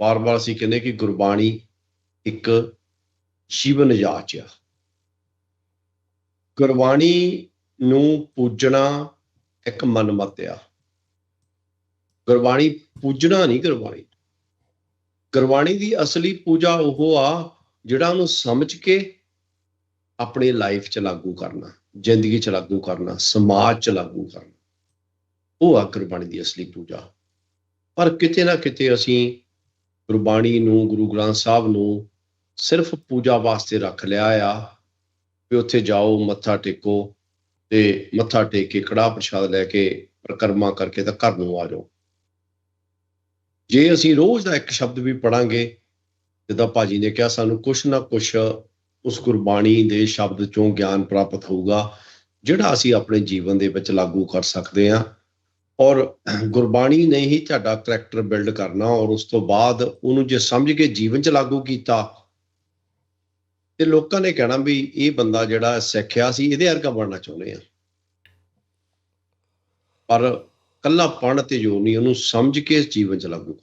ਵਾਰ-ਵਾਰ ਅਸੀਂ ਕਹਿੰਦੇ ਕਿ ਗੁਰਬਾਣੀ ਇੱਕ ਜੀਵਨ ਜਾਚ ਆ। ਗੁਰਬਾਣੀ ਨੂੰ ਪੂਜਣਾ ਇੱਕ ਮਨਮਤ ਆ। ਗੁਰਬਾਣੀ ਪੂਜਣਾ ਨਹੀਂ ਗੁਰਬਾਣੀ। ਗੁਰਬਾਣੀ ਦੀ ਅਸਲੀ ਪੂਜਾ ਉਹ ਆ ਜਿਹੜਾ ਉਹਨੂੰ ਸਮਝ ਕੇ ਆਪਣੀ ਲਾਈਫ 'ਚ ਲਾਗੂ ਕਰਨਾ, ਜ਼ਿੰਦਗੀ 'ਚ ਲਾਗੂ ਕਰਨਾ, ਸਮਾਜ 'ਚ ਲਾਗੂ ਕਰਨਾ। ਉਹ ਆ ਗੁਰਬਾਣੀ ਦੀ ਅਸਲੀ ਪੂਜਾ। ਪਰ ਕਿਤੇ ਨਾ ਕਿਤੇ ਅਸੀਂ ਗੁਰਬਾਣੀ ਨੂੰ, ਗੁਰੂ ਗ੍ਰੰਥ ਸਾਹਿਬ ਨੂੰ ਸਿਰਫ ਪੂਜਾ ਵਾਸਤੇ ਰੱਖ ਲਿਆ ਆ ਵੀ ਉੱਥੇ ਜਾਓ, ਮੱਥਾ ਟੇਕੋ ਤੇ ਮੱਥਾ ਟੇਕ ਕੇ ਕੜਾਹ ਪ੍ਰਸ਼ਾਦ ਲੈ ਕੇ ਪ੍ਰਕਰਮਾ ਕਰਕੇ ਤਾਂ ਘਰ ਨੂੰ ਆ ਜਾਓ। ਜੇ ਅਸੀਂ ਰੋਜ਼ ਦਾ ਇੱਕ ਸ਼ਬਦ ਵੀ ਪੜਾਂਗੇ ਜਿੱਦਾਂ ਭਾਜੀ ਨੇ ਕਿਹਾ, ਸਾਨੂੰ ਕੁਛ ਨਾ ਕੁਛ ਉਸ ਗੁਰਬਾਣੀ ਦੇ ਸ਼ਬਦ ਚੋਂ ਗਿਆਨ ਪ੍ਰਾਪਤ ਹੋਊਗਾ, ਜਿਹੜਾ ਅਸੀਂ ਆਪਣੇ ਜੀਵਨ ਦੇ ਵਿੱਚ ਲਾਗੂ ਕਰ ਸਕਦੇ ਹਾਂ। ਔਰ ਗੁਰਬਾਣੀ ਨੇ ਹੀ ਤੁਹਾਡਾ ਕਰੈਕਟਰ ਬਿਲਡ ਕਰਨਾ ਔਰ ਉਸ ਤੋਂ ਬਾਅਦ ਉਹਨੂੰ ਜੇ ਸਮਝ ਕੇ ਜੀਵਨ 'ਚ ਲਾਗੂ ਕੀਤਾ, ਤੇ ਲੋਕਾਂ ਨੇ ਕਹਿਣਾ ਵੀ ਇਹ ਬੰਦਾ ਜਿਹੜਾ ਸਿੱਖਿਆ ਸੀ, ਇਹਦੇ ਵਰਗਾ ਬਣਨਾ ਚਾਹੁੰਦੇ ਆ। ਪਰ ਕੱਲਾ ਪੜ੍ਹਨ ਤੇ ਜੋ ਨਹੀਂ, ਉਹਨੂੰ ਸਮਝ ਕੇ ਜੀਵਨ 'ਚ ਲਾਗੂ ਕਰ